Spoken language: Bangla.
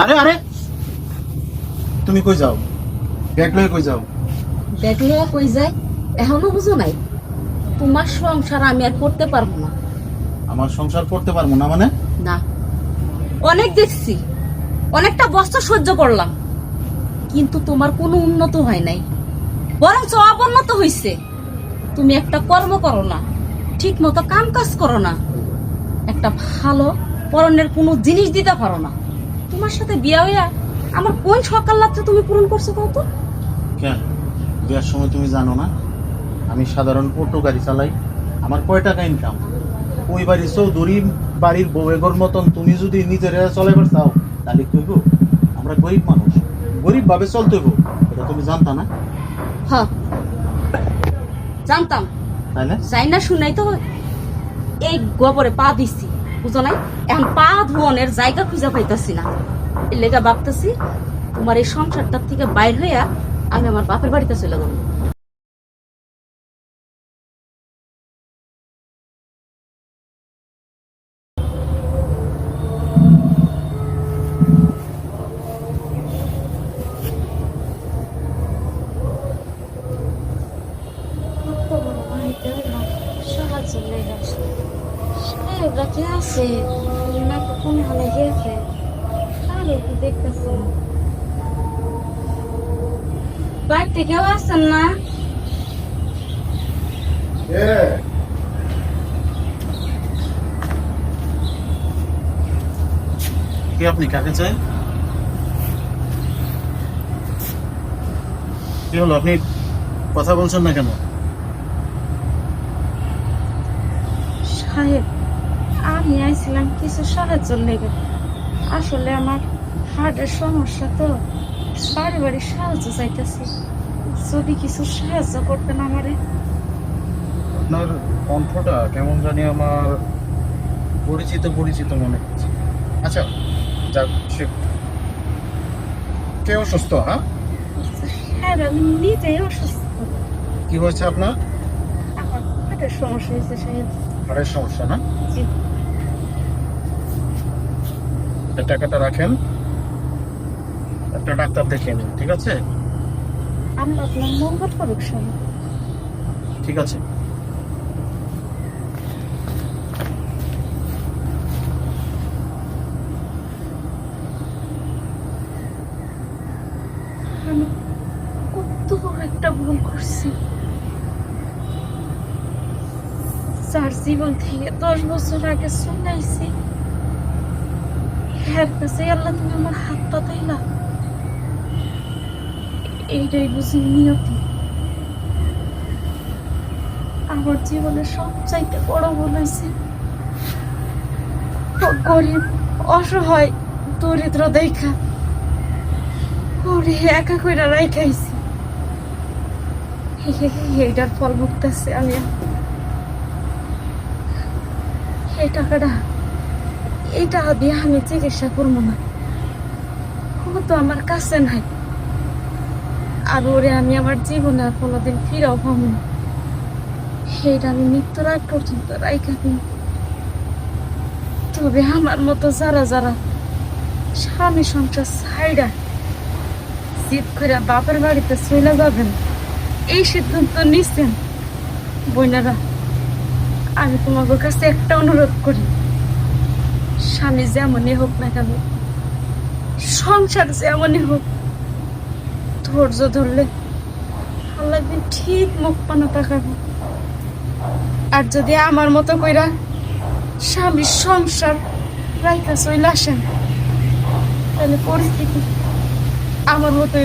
আরে আরে। তুমি কই যাও? ব্যাগ লয়ে কই যাও? দেখলে কই যায়? এখনও বুঝো নাই? তোমার সংসার আমি আর করতে পারব না। আমার সংসার করতে পারব না মানে? না। অনেক দেখছি। অনেকটা বস্তা সহ্য করলাম। কিন্তু তোমার কোনো উন্নত হয় নাই। বরং অবন্নত হইছে। তুমি একটা কর্ম করো না। ঠিক মতো কাম কাজ করো না। একটা ভালো পরনের কোনো জিনিস দিতে পারো না। তোমার সাথে বিয়া হইয়া আমার কোন সকাল লাগছে তুমি পূরণ করছ কত কেন? বিয়ার সময় তুমি জানো না? আমি সাধারণ অটো গাড়ি চালাই। আমার কয় টাকা ইনকাম ওই বাড়ি চৌধুরী বাড়ির বউয়েগর মতন তুমি যদি নিজের চলাইবার চাও তাহলে কইব আমরা গরিব মানুষ। গরিব ভাবে চলতে হইব। এটা তুমি জানতা না? হ। জানতাম। তাই না? যাই না শুনাই তো এই গোবরে পা দিছি। বুঝো নাই এখন পা ধোয়ানের জায়গা খুঁজে পাইতাছি না। এর লেগা ভাবতেছি, তোমার এই সংসারটার থেকে বাইর হইয়া আমি আমার বাপের বাড়িতে চলে যাব। সাহায্য লেগে সাহেবরা আছে। নাকি কোন হলে গেছে। তাহলে কি দেখতেছি। বাড়িতে কেউ আছেন না? কি আপনি? কাকে চাই? কি হলো? আপনি কথা বলছেন না কেন? সাহেব আমি আইছিলাম কিছু সাহায্য লেগে। আসলে আমার হার্টের সমস্যা তো বাড়ি বাড়ি সাহায্য চাইতেছি। যদি কিছু সাহায্য করতেন আমারে। আপনার কণ্ঠটা কেমন জানি আমার পরিচিত পরিচিত মনে হচ্ছে। আচ্ছা যাক সে কে অসুস্থ হ্যাঁ? হ্যাঁ আমি নিজেই অসুস্থ। কি হয়েছে আপনার? আমার হার্টের সমস্যা হয়েছে সাহেব। হাড়ের সমস্যা না? টাকাটা রাখেন একটা ডাক্তার দেখিয়ে নিন ঠিক আছে? আমরা আপনার মঙ্গল করুক ঠিক আছে। আমি কত বড় একটা ভুল করছি। যার জীবন থেকে দশ বছর আগে শুনাইছি কাছে আল্লাহ তুমি আমার হাত পাতাইলা এইটাই বুঝি নিয়তি। আমার জীবনে সবচাইতে বড় ভুল গরিব, অসহায়, দরিদ্র দেখা। ওরে, একা কইরা রাইখাইছি এইটার ফল ভুগতেছে আমি। এই টাকাটা, এই টাকা দিয়ে আমি চিকিৎসা করব না। ও তো আমার কাছে নাই। আর ওরে আমি আমার জীবনে আর কোনোদিন ফিরেও পাবো না। সেইটা আমি মৃত্যুর আগ পর্যন্ত রাইখা দিই। তবে আমার মতো যারা যারা স্বামী সংসার ছাইড়া জিদ করে বাপের বাড়িতে চলে যাবেন, এই সিদ্ধান্ত নিচ্ছেন বোনেরা আমি তোমাদের কাছে একটা অনুরোধ করি। স্বামী যেমনই হোক না কেন, সংসার যেমনই হোক, ধৈর্য ধরলে আল্লাহ ঠিক মুখ পানা তাকাবে। আর যদি আমার মতো কইরা স্বামীর সংসার রাইকা চলে আসেন, তাহলে পরিস্থিতি আমার মতো